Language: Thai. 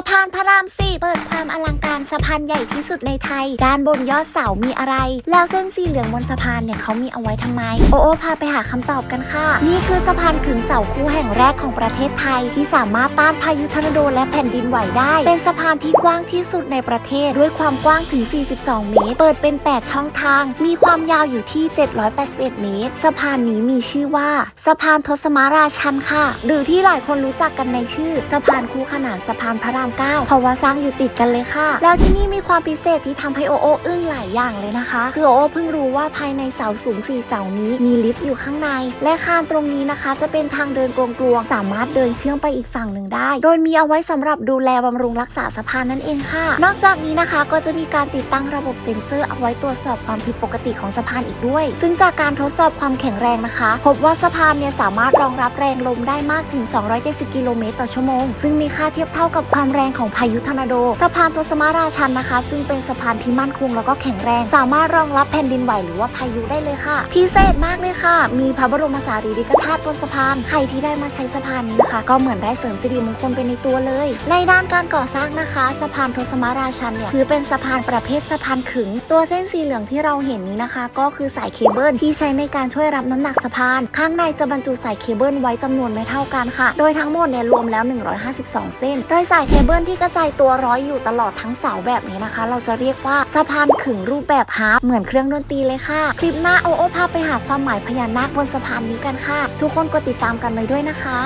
ะพานพระรามสี่เปิดความอลังการสะพานใหญ่ที่สุดในไทย ด้านบนยอดเสามีอะไร แล้วเส้นสีเหลืองบนสะพานเนี่ยเขามีเอาไว้ทำไม โอโอพาไปหาคำตอบกันค่ะ นี่คือสะพานขึงเสาคู่แห่งแรกของประเทศไทยที่สามารถต้านพายุทอร์นาโดและแผ่นดินไหวได้ เป็นสะพานที่กว้างที่สุดในประเทศด้วยความกว้างถึง 42 เมตร เปิดเป็น 8 ช่องทาง มีความยาวอยู่ที่ 781 เมตร สะพานนี้มีชื่อว่า สะพานทศมาราชันค่ะ หรือที่หลายคนรู้จักกันในชื่อ สะพานคู่ขนานสะพานพระรามเก้าเพราะว่าสร้างอยู่ติดกันเลยค่ะ แล้วที่นี่มีความพิเศษที่ทำให้โอโออึ้งหลายอย่างเลยนะคะคือโอโอเพิ่งรู้ว่าภายในเสาสูง4เสานี้มีลิฟต์อยู่ข้างใน และคานตรงนี้นะคะ จะเป็นทางเดินกลวงๆสามารถเดินเชื่อมไปอีกฝั่งหนึ่งได้ โดยมีเอาไว้สำหรับดูแลบำรุงรักษาสะพานนั่นเองค่ะ นอกจากนี้นะคะก็จะมีการติดตั้งระบบเซ็นเซอร์เอาไว้ตรวจสอบความผิดปกติของสะพานอีกด้วย ซึ่งจากการทดสอบความแข็งแรงนะคะ พบว่าสะพานเนี่ยสามารถรองรับแรงลมได้มากถึง 270 กิโลเมตรต่อชั่วโมง ซึ่งมีค่าเทียบเท่ากับความแรงของพายุทอร์นาโด สะพานโทศมาราชันนะคะ จึงเป็นสะพานที่มั่นคงแล้วก็แข็งแรง สามารถรองรับแผ่นดินไหวหรือว่าพายุได้เลยค่ะ พิเศษมากเลยค่ะ มีพระบรมสารีริกธาตุบนสะพาน ใครที่ได้มาใช้สะพานนี้นะคะ ก็เหมือนได้เสริมสิริมงคลไปในตัวเลย ในด้านการก่อสร้างนะคะ สะพานโทศมาราชันเนี่ยคือเป็นสะพานประเภทสะพานขึง ตัวเส้นสีเหลืองที่เราเห็นนี้นะคะ ก็คือสายเคเบิลที่ใช้ในการช่วยรับน้ำหนักสะพาน ข้างในจะบรรจุสายเคเบิลไว้จำนวนไม่เท่ากันค่ะ โดยทั้งหมดเนี่ยรวมแล้ว 152 เส้น โดยสายเคเบิลที่กระจายตัวร้อยอยู่ตลอดทั้งเสาแบบนี้นะคะ เราจะเรียกว่าสะพานขึงรูปแบบฮาร์ปเหมือนเครื่องดนตรีเลยค่ะ คลิปหน้าโอโอพาไปหาความหมายพญานาคบนสะพานนี้กันค่ะ ทุกคนกดติดตามกันเลยด้วยนะคะ